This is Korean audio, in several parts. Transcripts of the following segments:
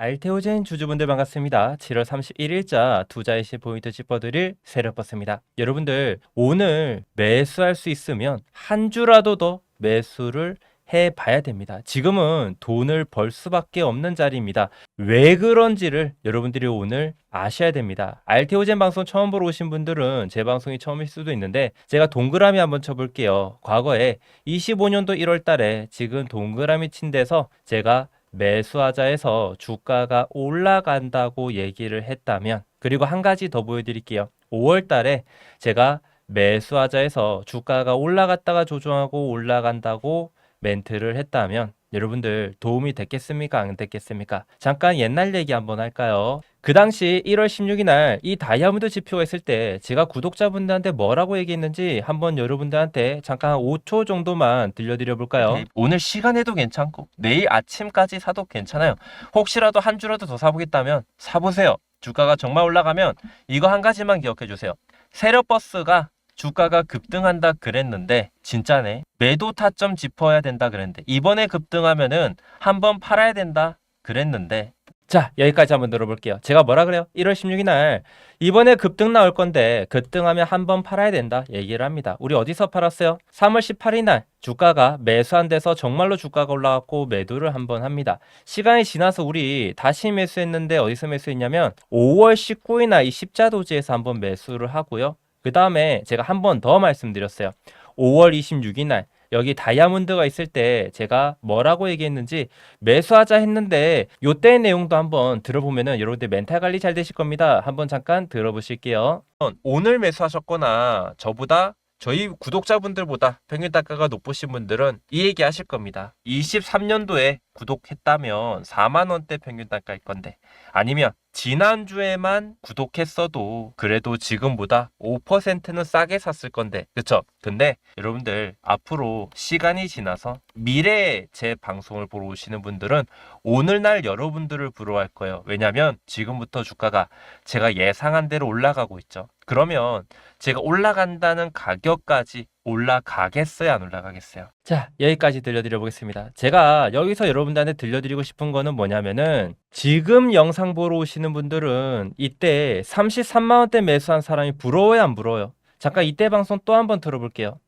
알테오젠 주주분들 반갑습니다. 7월 31일자 투자의 시 포인트 짚어드릴 세력버스입니다. 여러분들 오늘 매수할 수 있으면 한 주라도 더 매수를 해봐야 됩니다. 지금은 돈을 벌 수밖에 없는 자리입니다. 왜 그런지를 여러분들이 오늘 아셔야 됩니다. 알테오젠 방송 처음 보러 오신 분들은 제 방송이 처음일 수도 있는데 제가 동그라미 한번 쳐볼게요. 과거에 25년도 1월 달에 지금 동그라미 친 데서 제가 매수하자 해서 주가가 올라간다고 얘기를 했다면 그리고 한 가지 더 보여드릴게요. 5월 달에 제가 매수하자 해서 주가가 올라갔다가 조정하고 올라간다고 멘트를 했다면 여러분들 도움이 됐겠습니까? 안 됐겠습니까? 잠깐 옛날 얘기 한번 할까요? 그 당시 1월 16일 날 이 다이아몬드 지표가 있을 때 제가 구독자분들한테 뭐라고 얘기했는지 한번 여러분들한테 잠깐 한 5초 정도만 들려드려 볼까요? 네, 오늘 시간에도 괜찮고 내일 아침까지 사도 괜찮아요. 혹시라도 한 주라도 더 사보겠다면 사보세요. 주가가 정말 올라가면 이거 한 가지만 기억해 주세요. 세력 버스가 주가가 급등한다 그랬는데 진짜네. 매도 타점 짚어야 된다 그랬는데 이번에 급등하면은 한번 팔아야 된다 그랬는데 자, 여기까지 한번 들어볼게요. 제가 뭐라 그래요? 1월 16일 날 이번에 급등 나올 건데 급등하면 한번 팔아야 된다 얘기를 합니다. 우리 어디서 팔았어요? 3월 18일 날 주가가 매수한 데서 정말로 주가가 올라갔고 매도를 한번 합니다. 시간이 지나서 우리 다시 매수했는데 어디서 매수했냐면 5월 19일 날 이 십자도지에서 한번 매수를 하고요. 그 다음에 제가 한 번 더 말씀드렸어요. 5월 26일 날 여기 다이아몬드가 있을 때 제가 뭐라고 얘기했는지 매수하자 했는데 요때 내용도 한번 들어보면은 여러분들 멘탈 관리 잘 되실 겁니다. 한번 잠깐 들어보실게요. 오늘 매수하셨거나 저보다 저희 구독자분들보다 평균 단가가 높으신 분들은 이 얘기 하실 겁니다. 23년도에 구독했다면 4만 원대 평균 단가일 건데 아니면 지난주에만 구독했어도 그래도 지금보다 5%는 싸게 샀을 건데 그쵸? 근데 여러분들 앞으로 시간이 지나서 미래에 제 방송을 보러 오시는 분들은 오늘날 여러분들을 부러워할 거예요. 왜냐면 지금부터 주가가 제가 예상한 대로 올라가고 있죠. 그러면 제가 올라간다는 가격까지 올라가겠어요? 안 올라가겠어요? 자, 여기까지 들려드려 보겠습니다. 제가 여기서 여러분들한테 들려드리고 싶은 거는 뭐냐면은 지금 영상 보러 오시는 분들은 이때 33만 원대 매수한 사람이 부러워요, 안 부러워요? 잠깐 이때 방송 또 한번 들어볼게요.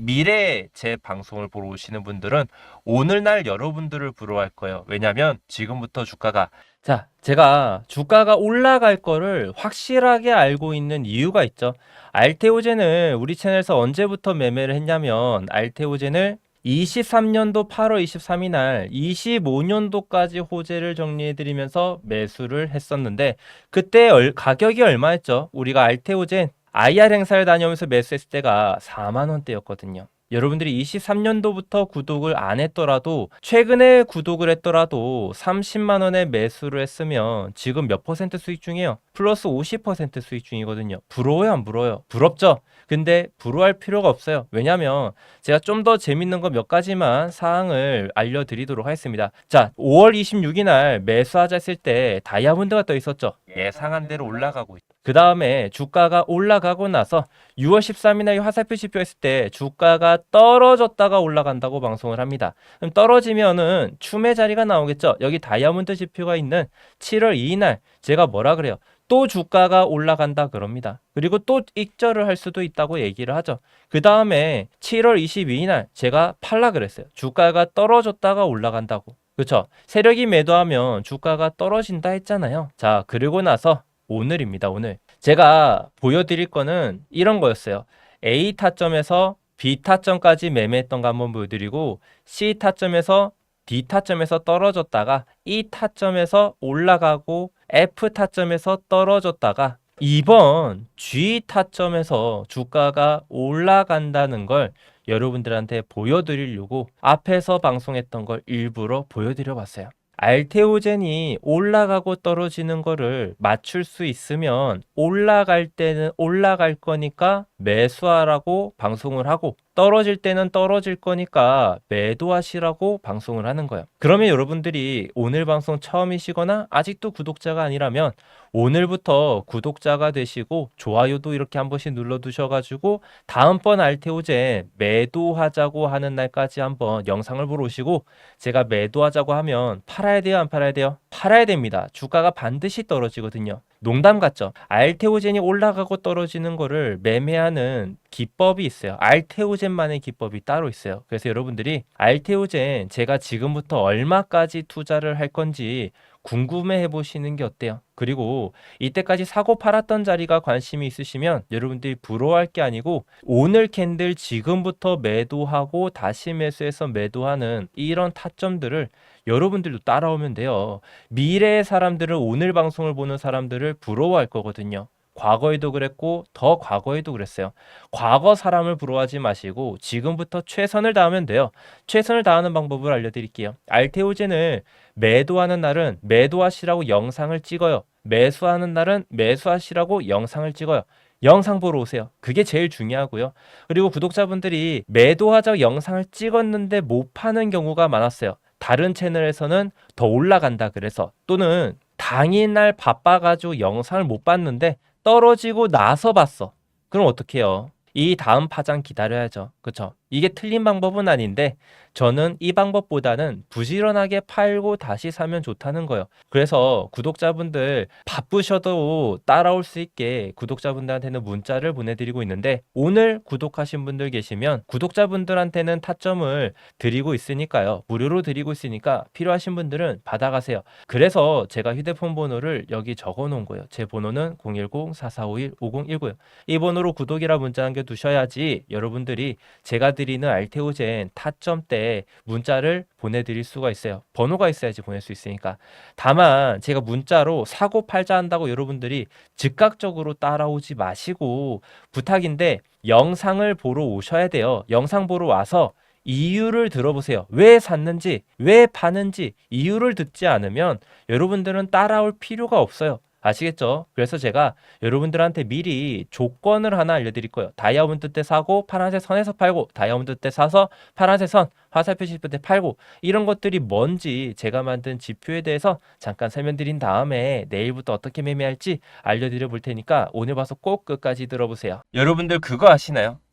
미래에 제 방송을 보러 오시는 분들은 오늘날 여러분들을 부러워할 거예요. 왜냐면 지금부터 주가가 자, 제가 주가가 올라갈 거를 확실하게 알고 있는 이유가 있죠. 알테오젠을 우리 채널에서 언제부터 매매를 했냐면 알테오젠을 23년도 8월 23일 날 25년도까지 호재를 정리해드리면서 매수를 했었는데 그때 얼- 가격이 얼마였죠? 우리가 알테오젠 IR 행사를 다녀오면서 매수했을 때가 4만 원대였거든요. 여러분들이 23년도부터 구독을 안 했더라도 최근에 구독을 했더라도 30만 원에 매수를 했으면 지금 몇 퍼센트 수익 중이에요? 플러스 50% 수익 중이거든요. 부러워요, 안 부러워요? 부럽죠? 근데 부러워할 필요가 없어요. 왜냐면 제가 좀 더 재밌는 거 몇 가지만 사항을 알려드리도록 하겠습니다. 자, 5월 26일 날 매수하자 했을 때 다이아몬드가 떠 있었죠. 예상한 대로 올라가고 있다. 그 다음에 주가가 올라가고 나서 6월 13일 날 화살표 지표 했을 때 주가가 떨어졌다가 올라간다고 방송을 합니다. 그럼 떨어지면은 춤의 자리가 나오겠죠. 여기 다이아몬드 지표가 있는 7월 2일 날 제가 뭐라 그래요? 또 주가가 올라간다 그럽니다. 그리고 또 익절을 할 수도 있다고 얘기를 하죠. 그 다음에 7월 22일 날 제가 팔라 그랬어요. 주가가 떨어졌다가 올라간다고. 그렇죠? 세력이 매도하면 주가가 떨어진다 했잖아요. 자, 그리고 나서 오늘입니다. 오늘 제가 보여드릴 거는 이런 거였어요. A 타점에서 B 타점까지 매매했던 거 한번 보여드리고 C 타점에서 D 타점에서 떨어졌다가 E 타점에서 올라가고 F 타점에서 떨어졌다가 이번 G 타점에서 주가가 올라간다는 걸 여러분들한테 보여드리려고 앞에서 방송했던 걸 일부러 보여드려 봤어요. 알테오젠이 올라가고 떨어지는 거를 맞출 수 있으면 올라갈 때는 올라갈 거니까 매수하라고 방송을 하고 떨어질 때는 떨어질 거니까 매도하시라고 방송을 하는 거예요. 그러면 여러분들이 오늘 방송 처음이시거나 아직도 구독자가 아니라면 오늘부터 구독자가 되시고 좋아요도 이렇게 한 번씩 눌러두셔가지고 다음번 알테오젠 매도하자고 하는 날까지 한번 영상을 보러 오시고 제가 매도하자고 하면 팔아야 돼요 안 팔아야 돼요? 팔아야 됩니다. 주가가 반드시 떨어지거든요. 농담 같죠? 알테오젠이 올라가고 떨어지는 거를 매매하는 기법이 있어요. 알테오젠만의 기법이 따로 있어요. 그래서 여러분들이 알테오젠 제가 지금부터 얼마까지 투자를 할 건지 궁금해 해보시는 게 어때요? 그리고 이때까지 사고 팔았던 자리가 관심이 있으시면 여러분들이 부러워할 게 아니고 오늘 캔들 지금부터 매도하고 다시 매수해서 매도하는 이런 타점들을 여러분들도 따라오면 돼요. 미래의 사람들은 오늘 방송을 보는 사람들을 부러워할 거거든요. 과거에도 그랬고 더 과거에도 그랬어요. 과거 사람을 부러워하지 마시고 지금부터 최선을 다하면 돼요. 최선을 다하는 방법을 알려드릴게요. 알테오젠을 매도하는 날은 매도하시라고 영상을 찍어요. 매수하는 날은 매수하시라고 영상을 찍어요. 영상 보러 오세요. 그게 제일 중요하고요. 그리고 구독자분들이 매도하자고 영상을 찍었는데 못 파는 경우가 많았어요. 다른 채널에서는 더 올라간다 그래서 또는 당일날 바빠가지고 영상을 못 봤는데 떨어지고 나서 봤어. 그럼 어떡해요? 이 다음 파장 기다려야죠. 그쵸? 이게 틀린 방법은 아닌데 저는 이 방법보다는 부지런하게 팔고 다시 사면 좋다는 거예요. 그래서 구독자분들 바쁘셔도 따라올 수 있게 구독자분들한테는 문자를 보내드리고 있는데 오늘 구독하신 분들 계시면 구독자분들한테는 타점을 드리고 있으니까요. 무료로 드리고 있으니까 필요하신 분들은 받아가세요. 그래서 제가 휴대폰 번호를 여기 적어 놓은 거예요. 제 번호는 010-4451-5019요. 이 번호로 구독이라 문자 남겨 두셔야지 여러분들이 제가 드리는 알테오젠 타점 때 문자를 보내드릴 수가 있어요. 번호가 있어야지 보낼 수 있으니까. 다만 제가 문자로 사고 팔자 한다고 여러분들이 즉각적으로 따라오지 마시고 부탁인데 영상을 보러 오셔야 돼요. 영상 보러 와서 이유를 들어보세요. 왜 샀는지, 왜 파는지 이유를 듣지 않으면 여러분들은 따라올 필요가 없어요. 아시겠죠? 그래서 제가 여러분들한테 미리 조건을 하나 알려드릴 거예요. 다이아몬드 때 사고 파란색 선에서 팔고 다이아몬드 때 사서 파란색 선 화살표 지표 때 팔고 이런 것들이 뭔지 제가 만든 지표에 대해서 잠깐 설명드린 다음에 내일부터 어떻게 매매할지 알려드려 볼 테니까 오늘 봐서 꼭 끝까지 들어보세요. 여러분들 그거 아시나요?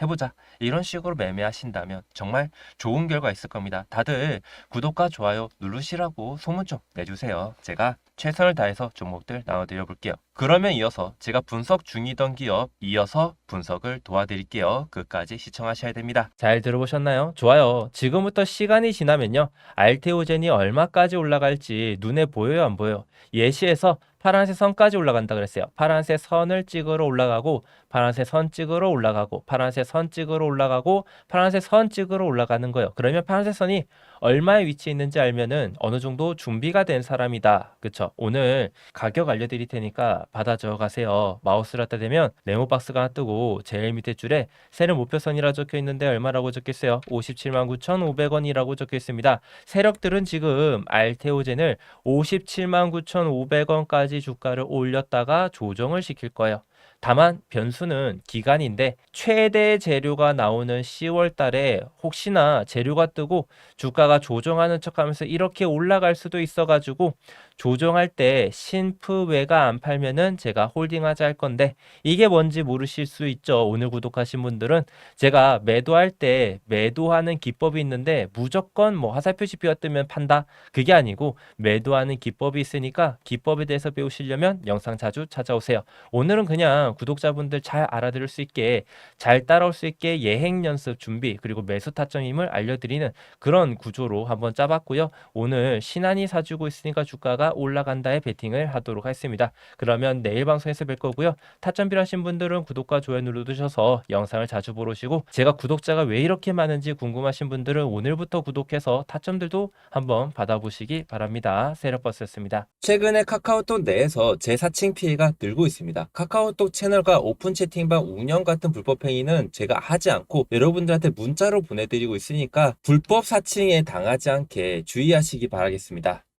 해보자. 이런 식으로 매매하신다면 정말 좋은 결과 있을 겁니다. 다들 구독과 좋아요 누르시라고 소문 좀 내주세요. 제가 최선을 다해서 종목들 나눠드려 볼게요. 그러면 이어서 제가 분석 중이던 기업 이어서 분석을 도와드릴게요. 끝까지 시청하셔야 됩니다. 잘 들어보셨나요? 좋아요. 지금부터 시간이 지나면요. 알테오젠이 얼마까지 올라갈지 눈에 보여요, 안 보여요? 예시에서 파란색 선까지 올라간다 그랬어요. 파란색 선을 찍으러 올라가고 파란색 선 찍으러 올라가고 파란색 선 찍으러 올라가고 파란색 선 찍으러 올라가는 거예요. 그러면 파란색 선이 얼마에 위치해 있는지 알면은 어느 정도 준비가 된 사람이다. 그쵸? 오늘 가격 알려드릴 테니까 받아 적어가세요. 마우스를 갖다 대면 네모 박스가 하나 뜨고 제일 밑에 줄에 세력 목표선이라 적혀 있는데 얼마라고 적혀 있어요? 57만 9,500원이라고 적혀 있습니다. 세력들은 지금 알테오젠을 57만 9,500원까지 주가를 올렸다가 조정을 시킬 거예요. 다만 변수는 기간인데 최대 재료가 나오는 10월 달에 혹시나 재료가 뜨고 주가가 조정하는 척하면서 이렇게 올라갈 수도 있어 가지고 조정할 때 신프웨가 안 팔면은 제가 홀딩하자 할 건데 이게 뭔지 모르실 수 있죠. 오늘 구독하신 분들은 제가 매도할 때 매도하는 기법이 있는데 무조건 뭐 화살표시표가 뜨면 판다 그게 아니고 매도하는 기법이 있으니까 기법에 대해서 배우시려면 영상 자주 찾아오세요. 오늘은 그냥 구독자분들 잘 알아들을 수 있게 잘 따라올 수 있게 예행 연습 준비 그리고 매수 타점임을 알려드리는 그런 구조로 한번 짜봤고요. 오늘 신한이 사주고 있으니까 주가가 올라간다에 베팅을 하도록 하겠습니다. 그러면 내일 방송에서 뵐 거고요. 타점 필요하신 분들은 구독과 좋아요 눌러두셔서 영상을 자주 보러 오시고 제가 구독자가 왜 이렇게 많은지 궁금하신 분들은 오늘부터 구독해서 타점들도 한번 받아보시기 바랍니다. 세력버스였습니다. 최근에 카카오톡 내에서 재사칭 피해가 늘고 있습니다. 카카오톡 채널과 오픈 채팅방 운영 같은 불법 행위는 제가 하지 않고 여러분들한테 문자로 보내드리고 있으니까 불법 사칭에 당하지 않게 주의하시기 바라겠습니다.